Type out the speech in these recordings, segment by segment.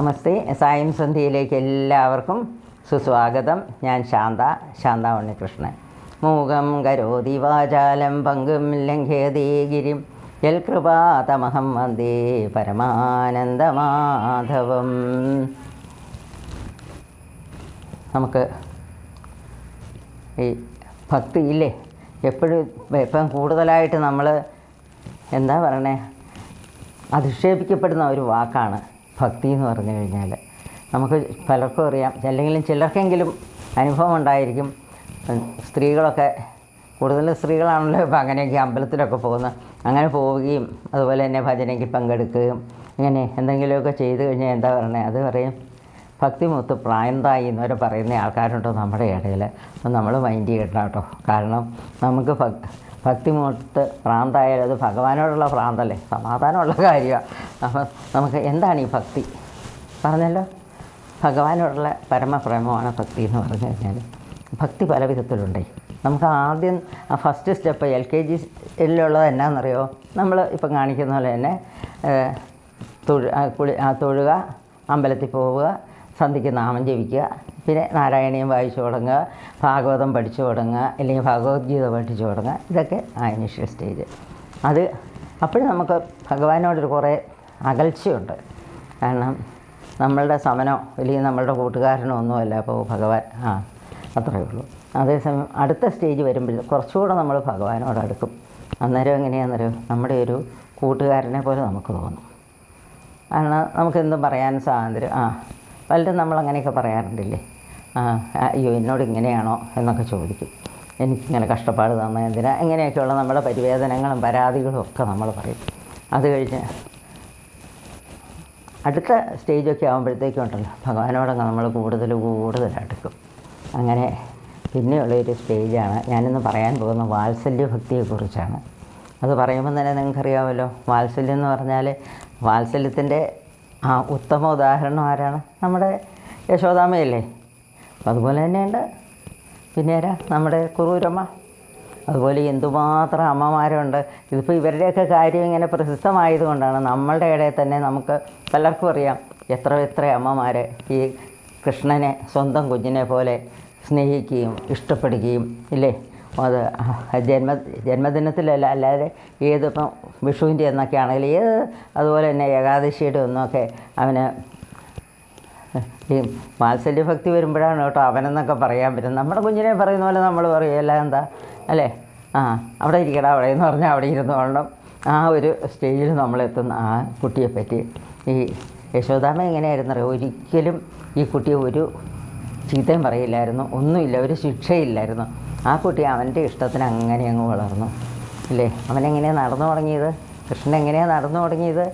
നമസ്തേ. സായം സന്ധ്യയിലേക്ക് എല്ലാവർക്കും സുസ്വാഗതം. ഞാൻ ശാന്ത ശാന്ത ഉണ്ണികൃഷ്ണൻ. മൂകം കരോതി വാചാലം പങ്കും ലംഘ്യതേ ഗിരിം. യൽകൃപാതമഹം വന്ദേ പരമാനന്ദമാധവം. നമുക്ക് ഈ ഭക്തി ഇല്ലേ എപ്പോഴും ഇപ്പം കൂടുതലായിട്ട് നമ്മൾ എന്താ പറയണേ? അധിക്ഷേപിക്കപ്പെടുന്ന ഒരു വാക്കാണ് ഭക്തി എന്ന് പറഞ്ഞു കഴിഞ്ഞാൽ നമുക്ക് പലർക്കും അറിയാം. അല്ലെങ്കിലും ചിലർക്കെങ്കിലും അനുഭവം ഉണ്ടായിരിക്കും സ്ത്രീകളൊക്കെ കൂടുതലും സ്ത്രീകളാണല്ലോ ഇപ്പോൾ അങ്ങനെയൊക്കെ അമ്പലത്തിലൊക്കെ പോകുന്നത് അങ്ങനെ പോവുകയും അതുപോലെ തന്നെ ഭജനയ്ക്ക് പങ്കെടുക്കുകയും ഇങ്ങനെ എന്തെങ്കിലുമൊക്കെ ചെയ്തു കഴിഞ്ഞാൽ എന്താ പറയുന്നത് അത് പറയും ഭക്തി മുത്ത് പ്രായന്തായി എന്നവരെ പറയുന്ന ആൾക്കാരുണ്ടോ നമ്മുടെ ഇടയിൽ അപ്പം നമ്മൾ മൈൻഡ് ചെയ്യണ്ട കേട്ടോ. കാരണം നമുക്ക് ഭക് ഭക്തിമുത്ത് പ്രാന്തായാലും അത് ഭഗവാനോടുള്ള ഭ്രാന്തല്ലേ സമാധാനമുള്ള കാര്യമാണ് അപ്പം നമുക്ക് എന്താണ് ഈ ഭക്തി? പറഞ്ഞല്ലോ. ഭഗവാനോടുള്ള പരമപ്രേമമാണ് ഭക്തി എന്ന് പറഞ്ഞു കഴിഞ്ഞാൽ. ഭക്തി പല വിധത്തിലുണ്ട്. നമുക്ക് ആദ്യം first step L K G എല്ലുള്ളത് എന്നാണെന്നറിയോ നമ്മൾ ഇപ്പം കാണിക്കുന്ന പോലെ തന്നെ തൊഴു കുളി തൊഴുക അമ്പലത്തിൽ പോവുക സന്ധ്യയ്ക്ക് നാമം ജപിക്കുക പിന്നെ നാരായണീയം വായിച്ചു തുടങ്ങുക ഭാഗവതം പഠിച്ചു തുടങ്ങുക അല്ലെങ്കിൽ ഭഗവത്ഗീത പഠിച്ചു തുടങ്ങുക ഇതൊക്കെ ആ ഇനിഷ്യൽ സ്റ്റേജ് അത് അപ്പോഴും നമുക്ക് ഭഗവാനോടൊരു കുറേ അകൽച്ചയുണ്ട്. കാരണം നമ്മളുടെ സമനോ അല്ലെങ്കിൽ നമ്മളുടെ കൂട്ടുകാരനോ ഒന്നുമല്ല അപ്പോൾ ഭഗവാൻ ആ അത്രയേ ഉള്ളൂ. അതേസമയം അടുത്ത സ്റ്റേജ് വരുമ്പോൾ കുറച്ചുകൂടെ നമ്മൾ ഭഗവാനോട് അടുക്കും. അന്നേരം എങ്ങനെയാണെന്നറിയോ നമ്മുടെ ഒരു കൂട്ടുകാരനെ പോലെ നമുക്ക് തോന്നും. കാരണം നമുക്കെന്തും പറയാൻ സ്വാതന്ത്ര്യം ആ പലരും നമ്മൾ അങ്ങനെയൊക്കെ പറയാറുണ്ടില്ലേ അയ്യോ എന്നോട് ഇങ്ങനെയാണോ എന്നൊക്കെ ചോദിക്കും. എനിക്കിങ്ങനെ കഷ്ടപ്പാട് തന്ന എന്തിനാ? ഇങ്ങനെയൊക്കെയുള്ള നമ്മുടെ പരിവേദനങ്ങളും പരാതികളും ഒക്കെ നമ്മൾ പറയും. അത് കഴിഞ്ഞ് അടുത്ത സ്റ്റേജൊക്കെ ആകുമ്പോഴത്തേക്കും ഉണ്ടല്ലോ ഭഗവാനോടങ്ങ് നമ്മൾ കൂടുതൽ കൂടുതൽ അടുക്കും. അങ്ങനെ പിന്നെയുള്ളൊരു സ്റ്റേജാണ്. ഞാനിന്ന് പറയാൻ പോകുന്ന വാത്സല്യ ഭക്തിയെക്കുറിച്ചാണ് അത് പറയുമ്പോൾ തന്നെ നിങ്ങൾക്കറിയാമല്ലോ. വാത്സല്യം എന്ന് പറഞ്ഞാൽ വാത്സല്യത്തിന്റെ ആ ഉത്തമ ഉദാഹരണം ആരാണ്? നമ്മുടെ യശോദാമയല്ലേ അപ്പം അതുപോലെ തന്നെയുണ്ട്. പിന്നെ ആരാ? നമ്മുടെ കുറൂരമ്മ. അതുപോലെ എന്തുമാത്രം അമ്മമാരുണ്ട്. ഇതിപ്പോൾ ഇവരുടെയൊക്കെ കാര്യം ഇങ്ങനെ പ്രസിദ്ധമായതുകൊണ്ടാണ് നമ്മളുടെ ഇടയിൽ തന്നെ നമുക്ക് പലർക്കും അറിയാം എത്ര എത്ര അമ്മമാർ ഈ കൃഷ്ണനെ സ്വന്തം കുഞ്ഞിനെ പോലെ സ്നേഹിക്കുകയും ഇഷ്ടപ്പെടുകയും ഇല്ലേ? അത് ജന്മ ജന്മദിനത്തിലല്ല അല്ലാതെ ഏതിപ്പം വിഷുവിന്റെ എന്നൊക്കെ ആണെങ്കിൽ ഏത് അതുപോലെ തന്നെ ഏകാദശിയുടെ ഒന്നൊക്കെ അവന് ഈ മാത്സല്യഭക്തി വരുമ്പോഴാണ് കേട്ടോ അവനെന്നൊക്കെ പറയാൻ പറ്റും നമ്മുടെ കുഞ്ഞിനെ പറയുന്ന പോലെ നമ്മൾ പറയും എല്ലാം എന്താ? അല്ലേ? ആ അവിടെ ഇരിക്കടാ അവിടെ എന്ന് പറഞ്ഞാൽ അവിടെ ഇരുന്ന് കൊണ്ടും ആ ഒരു സ്റ്റേജിൽ നമ്മളെത്തുന്ന ആ കുട്ടിയെപ്പറ്റി ഈ യശോദാമ്മ എങ്ങനെയായിരുന്നു അറിയാം? ഒരിക്കലും ഈ കുട്ടിയെ ഒരു ചീത്തയും പറയില്ലായിരുന്നു. ഒന്നുമില്ല ഒരു ശിക്ഷയില്ലായിരുന്നു. ആ കുട്ടി അവന്റെ ഇഷ്ടത്തിന് അങ്ങനെ അങ്ങ് വളർന്നു. ഇല്ലേ? അവനെങ്ങനെയാണ് നടന്നു തുടങ്ങിയത്? കൃഷ്ണൻ എങ്ങനെയാണ് നടന്നു തുടങ്ങിയത്?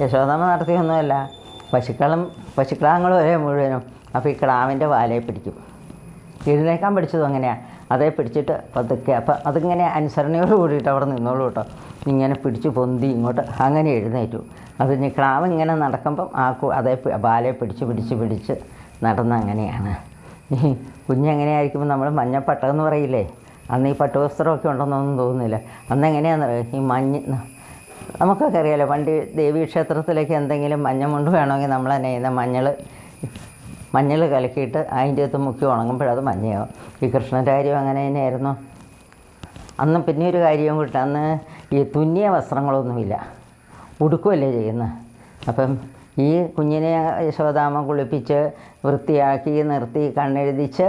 യശോദമ്മ നടത്തിയൊന്നുമല്ല. പശുക്കളും പശുക്കളാങ്ങളും ഒരേ മുഴുവനും. അപ്പോൾ ഈ കിടാവിന്റെ വാലയെ പിടിക്കും. എഴുന്നേക്കാൻ പഠിച്ചതും അങ്ങനെയാണ് അതേ പിടിച്ചിട്ട് പതുക്കെ. അപ്പം അതിങ്ങനെ അനുസരണയോട് കൂടിയിട്ട് അവിടെ നിന്നോളൂ കേട്ടോ. ഇങ്ങനെ പിടിച്ച് പൊന്തി ഇങ്ങോട്ട് അങ്ങനെ എഴുന്നേറ്റു. അത് ഇനി ക്ലാവ് ഇങ്ങനെ നടക്കുമ്പം ആ അതേ ബാലയെ പിടിച്ച് പിടിച്ച് പിടിച്ച് നടന്ന അങ്ങനെയാണ്. ഈ കുഞ്ഞെങ്ങനെയായിരിക്കുമ്പോൾ നമ്മൾ മഞ്ഞപ്പട്ടം എന്ന് പറയില്ലേ? അന്ന് ഈ പട്ടുവസ്ത്രമൊക്കെ ഉണ്ടെന്നൊന്നും തോന്നുന്നില്ല. അന്ന് എങ്ങനെയാണെന്നറിയോ ഈ മഞ്ഞ നമുക്കൊക്കെ അറിയാലോ പണ്ട് ദേവീ ക്ഷേത്രത്തിലേക്ക് എന്തെങ്കിലും മഞ്ഞമുണ്ട് വേണമെങ്കിൽ നമ്മൾ തന്നെ ചെയ്യുന്ന മഞ്ഞൾ മഞ്ഞൾ കലക്കിയിട്ട് അതിന്റെ അകത്ത് മുക്കി ഉണങ്ങുമ്പോഴത് മഞ്ഞയാവും. ഈ കൃഷ്ണന്റെ കാര്യം അങ്ങനെ തന്നെയായിരുന്നു. അന്ന് പിന്നെ ഒരു കാര്യവും കൂട്ടി അന്ന് ഈ തുന്നിയ വസ്ത്രങ്ങളൊന്നുമില്ല. ഉടുക്കുമല്ലേ ചെയ്യുന്നത്. അപ്പം ഈ കുഞ്ഞിനെ യശോദാമ കുളിപ്പിച്ച് വൃത്തിയാക്കി നിർത്തി കണ്ണെഴുതിച്ച്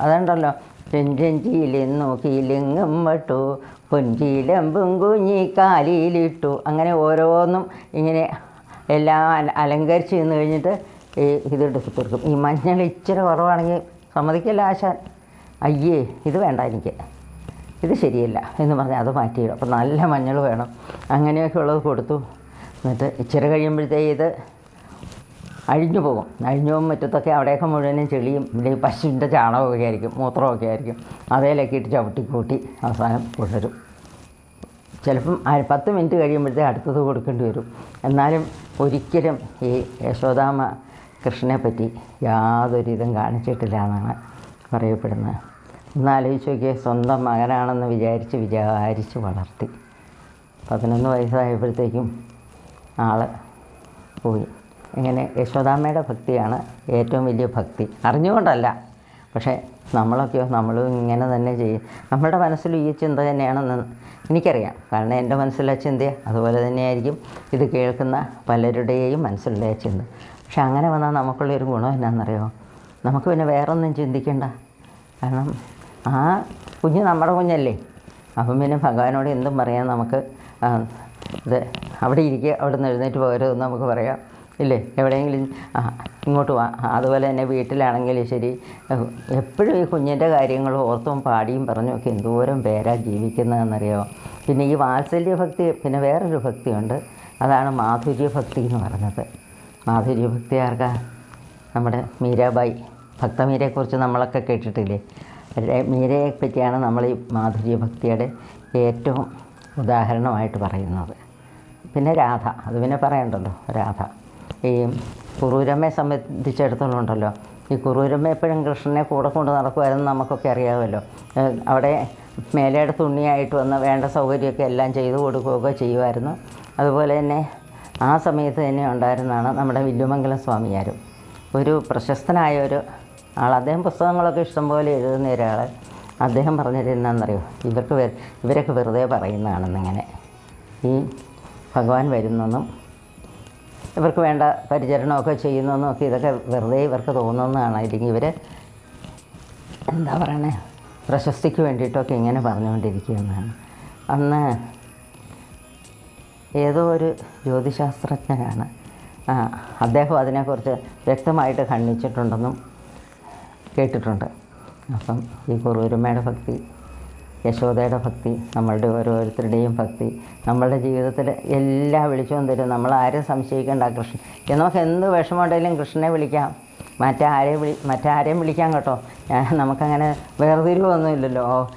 അതുണ്ടല്ലോ. ചെഞ്ചെഞ്ചിയിലും നോക്കിയിലെങ്ങും വട്ടു പൊഞ്ചിയിലെമ്പും കുഞ്ഞി കാലിയിലിട്ടു അങ്ങനെ ഓരോന്നും ഇങ്ങനെ എല്ലാം അല- അലങ്കരിച്ച് നിന്ന് കഴിഞ്ഞിട്ട് ഈ ഇതെടുത്ത് കൊടുക്കും. ഈ മഞ്ഞൾ ഇച്ചിരി കുറവാണെങ്കിൽ സമ്മതിക്കില്ല ആശാൻ. അയ്യേ ഇത് വേണ്ട എനിക്ക്. ഇത് ശരിയല്ല എന്ന് പറഞ്ഞ് അത് മാറ്റിയിടും. അപ്പോൾ നല്ല മഞ്ഞൾ വേണം. അങ്ങനെയൊക്കെ ഉള്ളത് കൊടുത്തു. എന്നിട്ട് ഇച്ചിരി കഴിയുമ്പോഴത്തേ ഇത് അഴിഞ്ഞു പോകും. അഴിഞ്ഞു പോകും മുറ്റത്തൊക്കെ അവിടെയൊക്കെ മുഴുവനും ചെളിയും ഇല്ലെങ്കിൽ പശുവിന്റെ ചാണകമൊക്കെ ആയിരിക്കും മൂത്രമൊക്കെ ആയിരിക്കും. അതേലൊക്കെ ഇട്ട് ചവിട്ടി കൂട്ടി അവസാനം കൊണ്ടുവരും. ചിലപ്പം പത്ത് മിനിറ്റ് കഴിയുമ്പോഴത്തേ അടുത്തത് കൊടുക്കേണ്ടി വരും. എന്നാലും ഒരിക്കലും ഈ യശോദാമ കൃഷ്ണനെ പറ്റി യാതൊരു ഇതും കാണിച്ചിട്ടില്ല എന്നാണ് പറയപ്പെടുന്നത്. ഒന്ന് ആലോചിച്ച് നോക്കിയാൽ സ്വന്തം മകനാണെന്ന് വിചാരിച്ച് വിചാരിച്ച് വളർത്തി. പതിനൊന്ന് വയസ്സായപ്പോഴത്തേക്കും ആൾ പോയി. ഇങ്ങനെ യശോദാമ്മയുടെ ഭക്തിയാണ് ഏറ്റവും വലിയ ഭക്തി. അറിഞ്ഞുകൊണ്ടല്ല. പക്ഷേ നമ്മളൊക്കെയോ നമ്മളും ഇങ്ങനെ തന്നെ ചെയ്യും. നമ്മുടെ മനസ്സിൽ ഈ ചിന്ത തന്നെയാണെന്ന് എനിക്കറിയാം. കാരണം എന്റെ മനസ്സിലെ ചിന്ത അതുപോലെ തന്നെയായിരിക്കും. ഇത് കേൾക്കുന്ന പലരുടെയും മനസ്സിലുള്ള ചിന്ത. പക്ഷെ അങ്ങനെ വന്നാൽ നമുക്കുള്ളൊരു ഗുണം എന്നാണെന്നറിയോ? നമുക്ക് പിന്നെ വേറൊന്നും ചിന്തിക്കണ്ട. കാരണം ആ കുഞ്ഞ് നമ്മുടെ കുഞ്ഞല്ലേ. അപ്പം പിന്നെ ഭഗവാനോട് എന്തും പറയാം നമുക്ക് ഇത് അവിടെ ഇരിക്കുക അവിടെ നിന്ന് എഴുന്നേറ്റ് പോകരുതെന്ന് നമുക്ക് പറയാം. ഇല്ലേ? എവിടെയെങ്കിലും ഇങ്ങോട്ട് വാ. അതുപോലെ തന്നെ വീട്ടിലാണെങ്കിലും ശരി എപ്പോഴും ഈ കുഞ്ഞിന്റെ കാര്യങ്ങൾ ഓർത്തും പാടിയും പറഞ്ഞും ഒക്കെ എന്തോരം പേരാ ജീവിക്കുന്നതെന്നറിയോ? പിന്നെ ഈ വാത്സല്യ ഭക്തി പിന്നെ വേറൊരു ഭക്തിയുണ്ട്. അതാണ് മാധുര്യ ഭക്തി എന്ന് പറഞ്ഞത്. മാധുര്യ ഭക്തി ആർക്കാ? നമ്മുടെ മീരാബായി. ഭക്തമീരയെക്കുറിച്ച് നമ്മളൊക്കെ കേട്ടിട്ടില്ലേ? മീരയെ പറ്റിയാണ് നമ്മൾ ഈ മാധുര്യ ഭക്തിയുടെ ഏറ്റവും ഉദാഹരണമായിട്ട് പറയുന്നത്. പിന്നെ രാധ. അത് പിന്നെ പറയണ്ടല്ലോ രാധ. ഈ കുറൂരമ്മയെ സംബന്ധിച്ചിടത്തോളം ഉണ്ടല്ലോ ഈ കുറൂരമ്മ എപ്പോഴും കൃഷ്ണനെ കൂടെ കൊണ്ട് നടക്കുമായിരുന്നു നമുക്കൊക്കെ അറിയാമല്ലോ. അവിടെ മേലയുടെ തുണിയായിട്ട് വന്ന് വേണ്ട സൗകര്യമൊക്കെ എല്ലാം ചെയ്തു കൊടുക്കുകയൊക്കെ ചെയ്യുമായിരുന്നു. അതുപോലെ തന്നെ ആ സമയത്ത് തന്നെ ഉണ്ടായിരുന്നതാണ് നമ്മുടെ വില്ലുമംഗലം സ്വാമിയാരും. ഒരു പ്രശസ്തനായ ഒരു ആൾ അദ്ദേഹം പുസ്തകങ്ങളൊക്കെ ഇഷ്ടംപോലെ എഴുതുന്ന ഒരാൾ അദ്ദേഹം പറഞ്ഞിരുന്നറിയോ ഇവർക്ക് ഇവരൊക്കെ വെറുതെ പറയുന്നതാണെന്നിങ്ങനെ. ഈ ഭഗവാൻ വരുന്നെന്നും ഇവർക്ക് വേണ്ട പരിചരണമൊക്കെ നോക്കി ഇതൊക്കെ വെറുതെ ഇവർക്ക് തോന്നുന്നതാണ്. അല്ലെങ്കിൽ ഇവർ എന്താ പറയണേ? പ്രശസ്തിക്ക് വേണ്ടിയിട്ടൊക്കെ ഇങ്ങനെ പറഞ്ഞുകൊണ്ടിരിക്കുന്നതാണ് അന്ന് ഏതോ ഒരു ജ്യോതിശാസ്ത്രജ്ഞനാണ്. അദ്ദേഹം അതിനെക്കുറിച്ച് വ്യക്തമായിട്ട് ഖണ്ഡിച്ചിട്ടുണ്ടെന്നും കേട്ടിട്ടുണ്ട്. അപ്പം ഈ കുറൂരമ്മയുടെ ഭക്തി യശോദയുടെ ഭക്തി നമ്മളുടെ ഓരോരുത്തരുടെയും ഭക്തി നമ്മളുടെ ജീവിതത്തിൽ എല്ലാം വിളിച്ചും തരും. നമ്മൾ ആരും സംശയിക്കേണ്ട കൃഷ്ണൻ നമുക്ക് എന്ത് വിഷമമുണ്ടെങ്കിലും കൃഷ്ണനെ വിളിക്കാം. മറ്റാരെ വിളി മറ്റാരെയും വിളിക്കാം കേട്ടോ. നമുക്കങ്ങനെ വേർതിരിവൊന്നുമില്ലല്ലോ.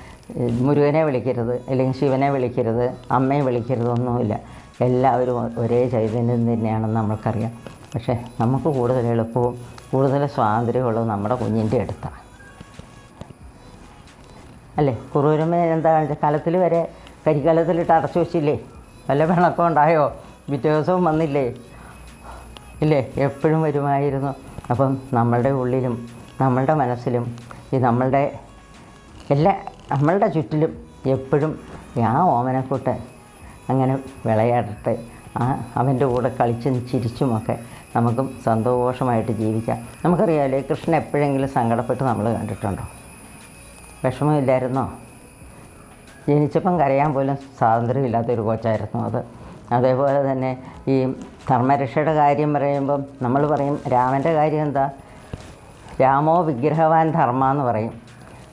മുരുകനെ വിളിക്കരുത് അല്ലെങ്കിൽ ശിവനെ വിളിക്കരുത് അമ്മയെ വിളിക്കരുത് ഒന്നുമില്ല. എല്ലാവരും ഒരേ ചൈതന്യം തന്നെയാണെന്ന് നമ്മൾക്കറിയാം. പക്ഷേ നമുക്ക് കൂടുതൽ എളുപ്പവും കൂടുതൽ സ്വാതന്ത്ര്യമുള്ളതും നമ്മുടെ കുഞ്ഞിന്റെ അടുത്താണ്. അല്ലേ? കുറൂരമ്മ എന്താ കലത്തിൽ വരെ കരിക്കലത്തിലിട്ട് അടച്ചു വെച്ചില്ലേ? വല്ല പിണക്കം ഉണ്ടായോ? പിറ്റേ ദിവസവും വന്നില്ലേ? ഇല്ലേ? എപ്പോഴും വരുമായിരുന്നു. അപ്പം നമ്മളുടെ ഉള്ളിലും നമ്മളുടെ മനസ്സിലും ഈ നമ്മളുടെ എല്ലാ നമ്മളുടെ ചുറ്റിലും എപ്പോഴും ആ ഓമനക്കൂട്ട് അങ്ങനെ വിളയാടട്ടെ. ആ അവന്റെ കൂടെ കളിച്ചും ചിരിച്ചുമൊക്കെ നമുക്കും സന്തോഷമായിട്ട് ജീവിക്കാം. നമുക്കറിയാമല്ലേ കൃഷ്ണൻ എപ്പോഴെങ്കിലും സങ്കടപ്പെട്ട് നമ്മൾ കണ്ടിട്ടുണ്ടോ? വിഷമമില്ലായിരുന്നോ? ജനിച്ചപ്പം കരയാൻ പോലും സ്വാതന്ത്ര്യമില്ലാത്തൊരു കൊച്ചായിരുന്നു അത്. അതേപോലെ തന്നെ ഈ ധർമ്മരക്ഷയുടെ കാര്യം പറയുമ്പം നമ്മൾ പറയും രാമന്റെ കാര്യം എന്താ? രാമോ വിഗ്രഹവാൻ ധർമ്മ എന്ന് പറയും.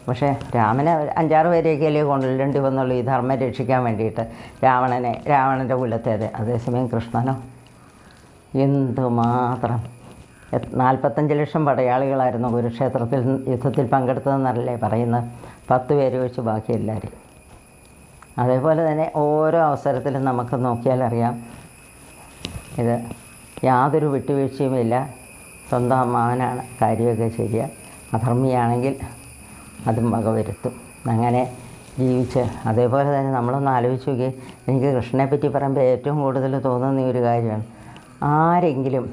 പക്ഷേ രാമനെ അഞ്ചാറ് പേരെയൊക്കെ അല്ലേ കൊണ്ടുവരേണ്ടി വന്നുള്ളൂ ഈ ധർമ്മം രക്ഷിക്കാൻ വേണ്ടിയിട്ട്. രാവണനെ രാവണന്റെ കുലത്തേത്. അതേസമയം കൃഷ്ണനോ? എന്തുമാത്രം? നാൽപ്പത്തഞ്ച് ലക്ഷം പടയാളികളായിരുന്നു കുരുക്ഷേത്രത്തിൽ യുദ്ധത്തിൽ പങ്കെടുത്തതെന്നല്ലേ പറയുന്നത്? പത്ത് പേര് ഒഴിച്ച് ബാക്കി എല്ലാവരും. അതേപോലെ തന്നെ ഓരോ അവസരത്തിലും നമുക്ക് നോക്കിയാൽ അറിയാം. ഇത് യാതൊരു വിട്ടുവീഴ്ചയുമില്ല സ്വന്തം അമ്മാവനാണ് കാര്യമൊക്കെ ശരിയാ. അധർമ്മിയാണെങ്കിൽ അതും വകവരുത്തും അങ്ങനെ ജീവിച്ച് അതേപോലെ തന്നെ നമ്മളൊന്ന് ആലോചിച്ച് നോക്കി എനിക്ക് കൃഷ്ണനെ പറ്റി പറയുമ്പോൾ ഏറ്റവും കൂടുതൽ തോന്നുന്ന ഒരു കാര്യമാണ്. ആരെങ്കിലും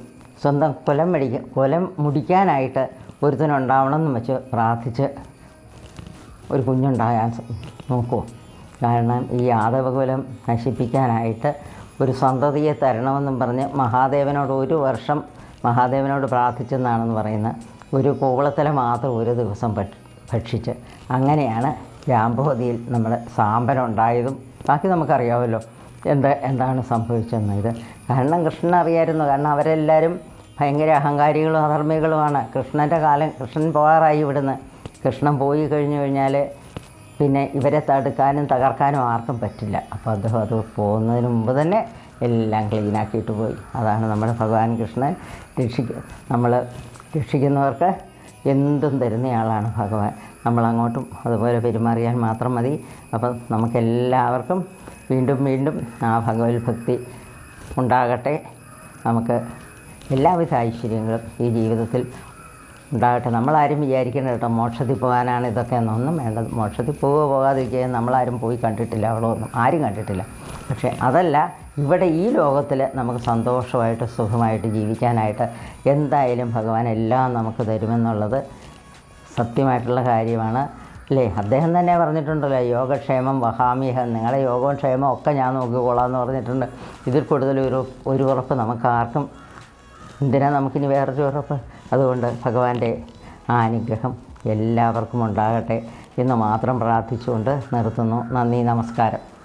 സ്വന്തം കൊലം മേടിക്കുക കൊലം മുടിക്കാനായിട്ട് ഒരുത്തനുണ്ടാവണം എന്ന് വെച്ച് പ്രാർത്ഥിച്ച് ഒരു കുഞ്ഞുണ്ടാകാൻ നോക്കൂ. കാരണം ഈ യാദവകുലം നശിപ്പിക്കാനായിട്ട് ഒരു സന്തതിയെ തരണമെന്നും പറഞ്ഞ് മഹാദേവനോട് ഒരു വർഷം മഹാദേവനോട് പ്രാർത്ഥിച്ചെന്നാണെന്ന് പറയുന്നത് ഒരു കോവളത്തിലെ മാത്രം ഒരു ദിവസം ഭക്ഷിച്ച് അങ്ങനെയാണ് ജാമ്പവതിയിൽ നമ്മൾ സാമ്പനുണ്ടായതും ബാക്കി നമുക്കറിയാമല്ലോ എന്താ എന്താണ് സംഭവിച്ചതെന്ന് ഇത് കാരണം കൃഷ്ണൻ അറിയായിരുന്നു. കാരണം അവരെല്ലാവരും ഭയങ്കര അഹങ്കാരികളും അധർമ്മികളുമാണ്. കൃഷ്ണന്റെ കാലം കൃഷ്ണൻ പോകാറായി ഇവിടുന്ന്. കൃഷ്ണൻ പോയി കഴിഞ്ഞു കഴിഞ്ഞാൽ പിന്നെ ഇവരെ തടുക്കാനും തകർക്കാനും ആർക്കും പറ്റില്ല. അപ്പോൾ അദ്ദേഹം അത് പോകുന്നതിന് മുമ്പ് തന്നെ എല്ലാം ക്ലീനാക്കിയിട്ട് പോയി. അതാണ് നമ്മുടെ ഭഗവാൻ കൃഷ്ണൻ രക്ഷിക്കുക നമ്മൾ രക്ഷിക്കുന്നവർക്ക് എന്തും തരുന്നയാളാണ് ഭഗവാൻ. നമ്മളങ്ങോട്ടും അതുപോലെ പെരുമാറിയാൽ മാത്രം മതി. അപ്പം നമുക്കെല്ലാവർക്കും വീണ്ടും വീണ്ടും ആ ഭഗവത് ഭക്തി ഉണ്ടാകട്ടെ. നമുക്ക് എല്ലാവിധ ഐശ്വര്യങ്ങളും ഈ ജീവിതത്തിൽ ഉണ്ടാകട്ടെ. നമ്മളാരും വിചാരിക്കണം കേട്ടോ മോക്ഷത്തിൽ പോകാനാണ് ഇതൊക്കെ എന്നൊന്നും വേണ്ടത് മോക്ഷത്തിൽ പോവുക പോകാതിരിക്കുകയും നമ്മളാരും പോയി കണ്ടിട്ടില്ല അവളൊന്നും ആരും കണ്ടിട്ടില്ല. പക്ഷേ അതല്ല ഇവിടെ ഈ ലോകത്തിൽ നമുക്ക് സന്തോഷമായിട്ട് സുഖമായിട്ട് ജീവിക്കാനായിട്ട് എന്തായാലും ഭഗവാൻ എല്ലാം നമുക്ക് തരുമെന്നുള്ളത് സത്യമായിട്ടുള്ള കാര്യമാണ്. അല്ലേ? അദ്ദേഹം തന്നെ പറഞ്ഞിട്ടുണ്ടല്ലോ യോഗക്ഷേമം വഹാമിഹ നിങ്ങളെ യോഗവും ക്ഷേമവും ഒക്കെ ഞാൻ നോക്കിക്കോളാം എന്ന് പറഞ്ഞിട്ടുണ്ട്. ഇതിൽ കൂടുതൽ ഒരു ഒരു ഉറപ്പ് നമുക്ക് ആർക്കും എന്തിനാ നമുക്കിനി വേറൊരു ഉറപ്പ്? അതുകൊണ്ട് ഭഗവാന്റെ ആ അനുഗ്രഹം എല്ലാവർക്കും ഉണ്ടാകട്ടെ എന്ന് മാത്രം പ്രാർത്ഥിച്ചുകൊണ്ട് നിർത്തുന്നു. നന്ദി നമസ്കാരം.